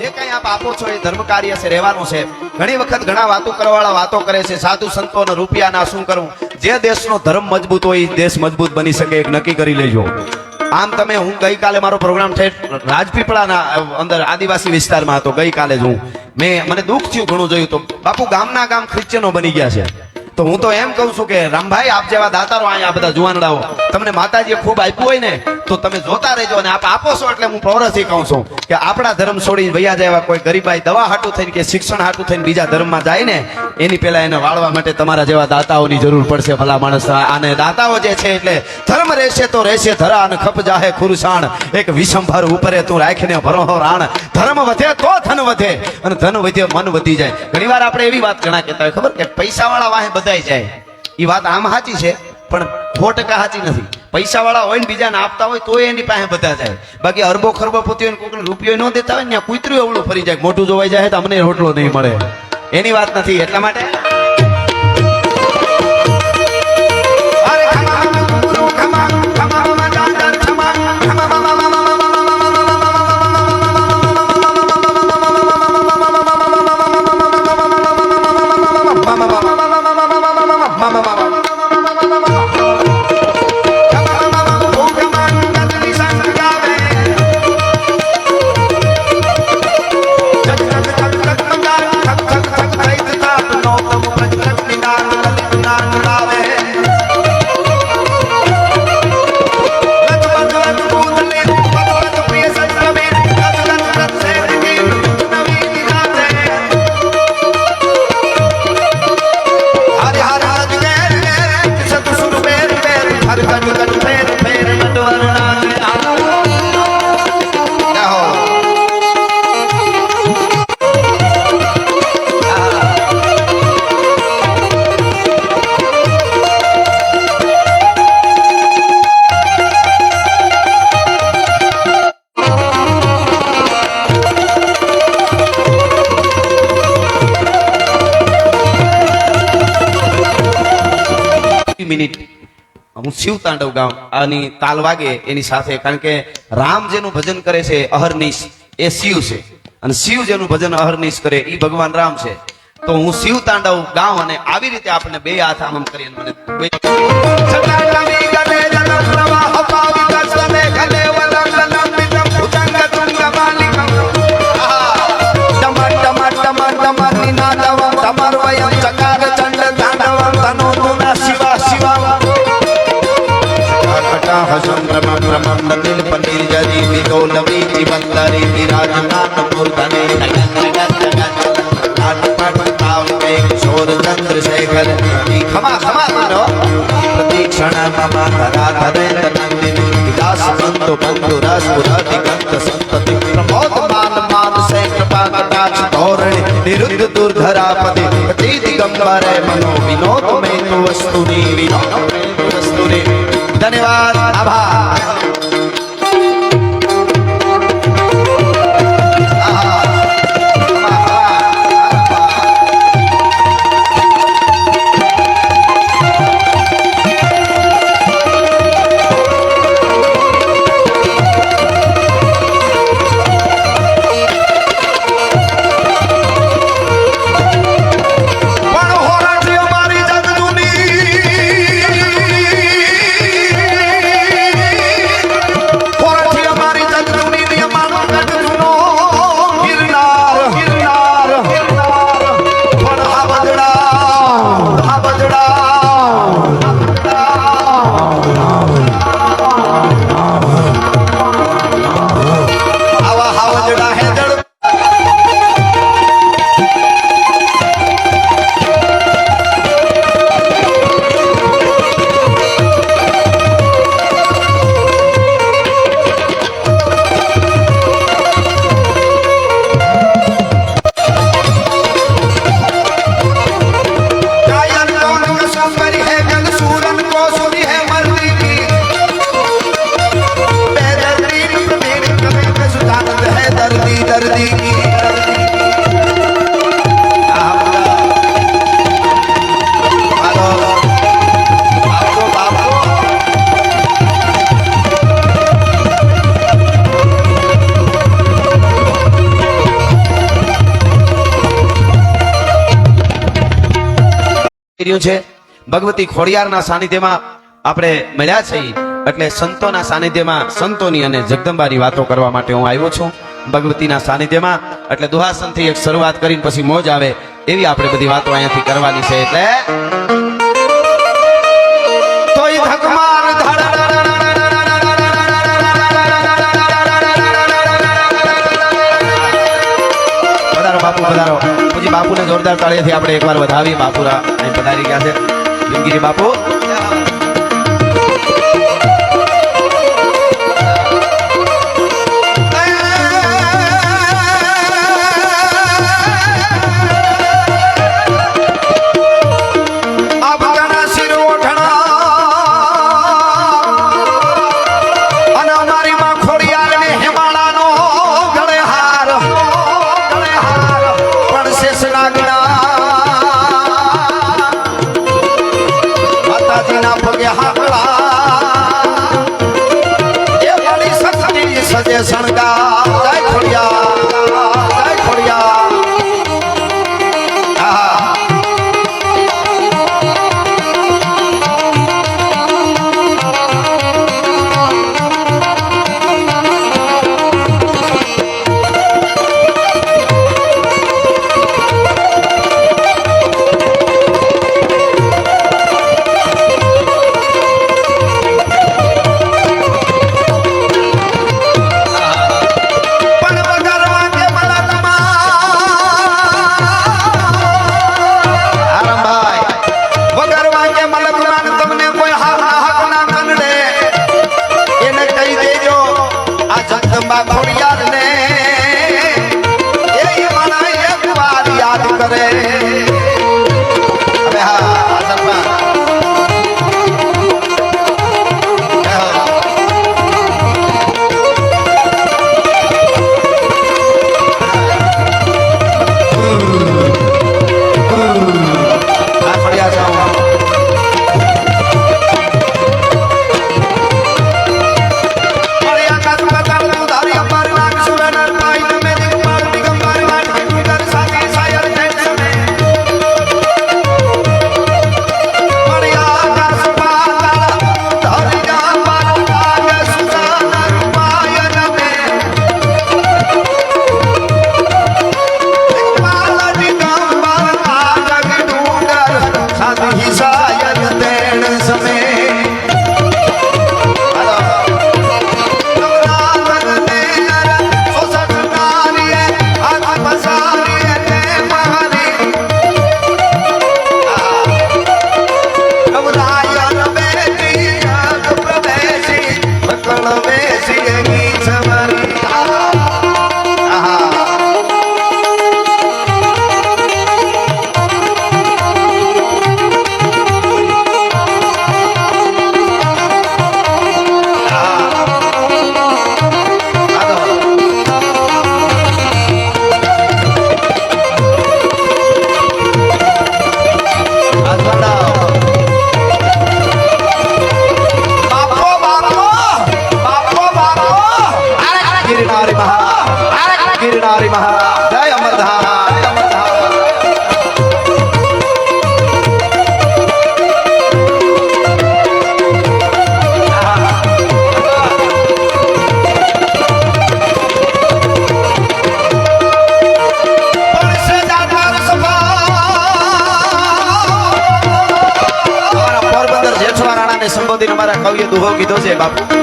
જે કઈ આપ આપો છો એ ધર્મ કાર્ય છે, રહેવાનું છે. ઘણી વખત ઘણા વાતો કરવાવાળા વાતો કરે છે, સાધુ સંતો અને રૂપિયાના શું કરવું? જે દેશનો ધર્મ મજબૂત હોય દેશ મજબૂત બની શકે, એક નક્કી કરી લેજો. આમ તમે, હું ગઈકાલે મારો પ્રોગ્રામ છે, રાજપીપળાના અંદર આદિવાસી વિસ્તારમાં હતો, ગઈકાલે જ હું. મેં, મને દુઃખ થયું ઘણું જોયું તો. બાપુ, ગામના ગામ ખ્રિશ્ચનો બની ગયા છે. તો હું તો એમ કહું છું કે રામભાઈ, આપ જેવા દાતારો અહીંયા બધા જુવાનડાઓ, તમને માતાજીએ ખૂબ આપ્યું હોય ને, તો તમે જોતા રહેજો અને આપ આપો છો એટલે હું પ્રવરથી કહું છું કે આપણા ધર્મ છોડી વૈયા જેવા કોઈ ગરીબાઈ દવા હાટું થઈને કે શિક્ષણ હાટું થઈને બીજા ધર્મમાં જાય ને, એની પહેલા એને વાળવા માટે તમારા જેવા દાતાઓની જરૂર પડશે ભલા માણસ. અને દાતાઓ જે છે એટલે ધર્મ રહેશે તો રહેશે ધરા અને ખપ જાહે ખુરસાણ. એક વિષમભર ઉપરે તું રાખીને ભરો રાણ. ધર્મ વધે તો ધન વધે અને ધન વધે, મન વધી જાય. ઘણીવાર આપણે એવી વાત ઘણા કહેતા હોય, ખબર કે પૈસા વાળા વાહે બધાય જાય. એ વાત આમ સાચી છે, પણ સો ટકા સાચી નથી. પૈસા વાળા હોય ને બીજાને આપતા હોય તો એની પાસે બધા જાય. બાકી અરબો ખરબો પોતી હોય કોઈ રૂપિયો ન દેતા હોય ને ત્યાં કૂતરું એવડું ફરી જાય. મોટું જોવાઈ જાય તો અમને રોટલો નહીં મળે. એની વાત નથી એટલા માટે મિનિટ. હું શિવ તાંડવ ગાઉં, આની તાલ વાગે એની સાથે, કારણ કે રામ જેનું ભજન કરે છે અહર્નિશ, એ શિવ છે. અને શિવ જેનું ભજન અહર્નિશ કરે એ ભગવાન રામ છે. તો હું શિવ તાંડવ ગાઉં અને આવી રીતે આપણે બે હાથ આમ કરીને મને शाह संग्रम भ्रमम नलिल पनीर जरी विदो नवी जीवन तरी विराज नाथ मूर्धने शोर चंद्रशेखर खमा खमा मारो प्रतीक्षण मम धरा धरे तनंदिन विलास बंधु बंधु रस पुराधि कंत संतति प्रमोद मान मान से कृपा कटाक्ष धोरण निरुद्ध दुर्धरापति पतिति गंगारे मनो विनोद में वस्तुनि विनोद में वस्तुनि धन्यवाद। high. કર્યું છે. ભગવતી ખોડિયારના સાનિધ્યમાં આપણે મળ્યા છે. એટલે સંતોના સાનિધ્યમાં સંતોની અને જગદંબાની વાતો કરવા માટે હું આવ્યો છું. ભગવતીના સાનિધ્યમાં, એટલે દુહાસનથી એક શરૂઆત કરીને પછી મોજ આવે એવી આપણે બધી વાતો અહીંયાથી કરવાની છે. એટલે તોય બાપુને જોરદાર તાળીથી આપણે એકવાર વધાવી બાપુરા પધારી ગયા છે. જિંદગીરી બાપુ. কিংবা ঘড়িয়ার নে। 谢谢爸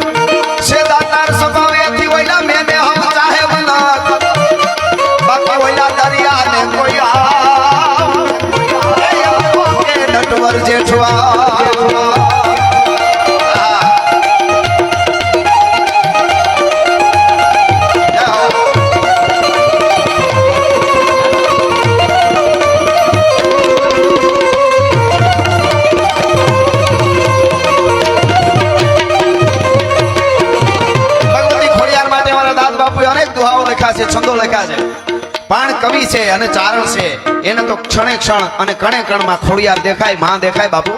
છે અને ચારણ છે. એને તો ક્ષણે ક્ષણ અને કણે કણમાં ખોડિયાર દેખાયમાં દેખાય બાપુ.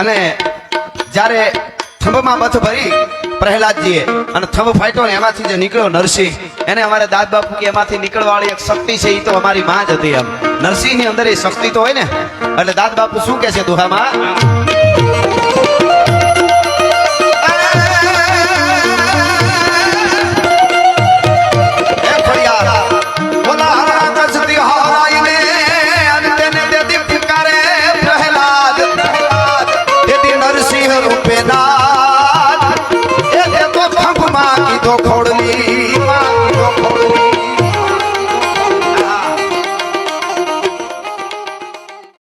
અને જ્યારે થંભમાં બથ ભરી પ્રહલાદજીએ, અને થંભ ફાટ્યો ને એમાંથી જે નીકળ્યો નરસિંહ, એને અમારે દાદ બાપુ કે એમાંથી નીકળવાળી એક શક્તિ છે એ તો અમારી માં જ હતી એમ. નરસિંહની અંદર એ શક્તિ તો હોય ને. એટલે દાદ બાપુ શું કે છે દુહામાં?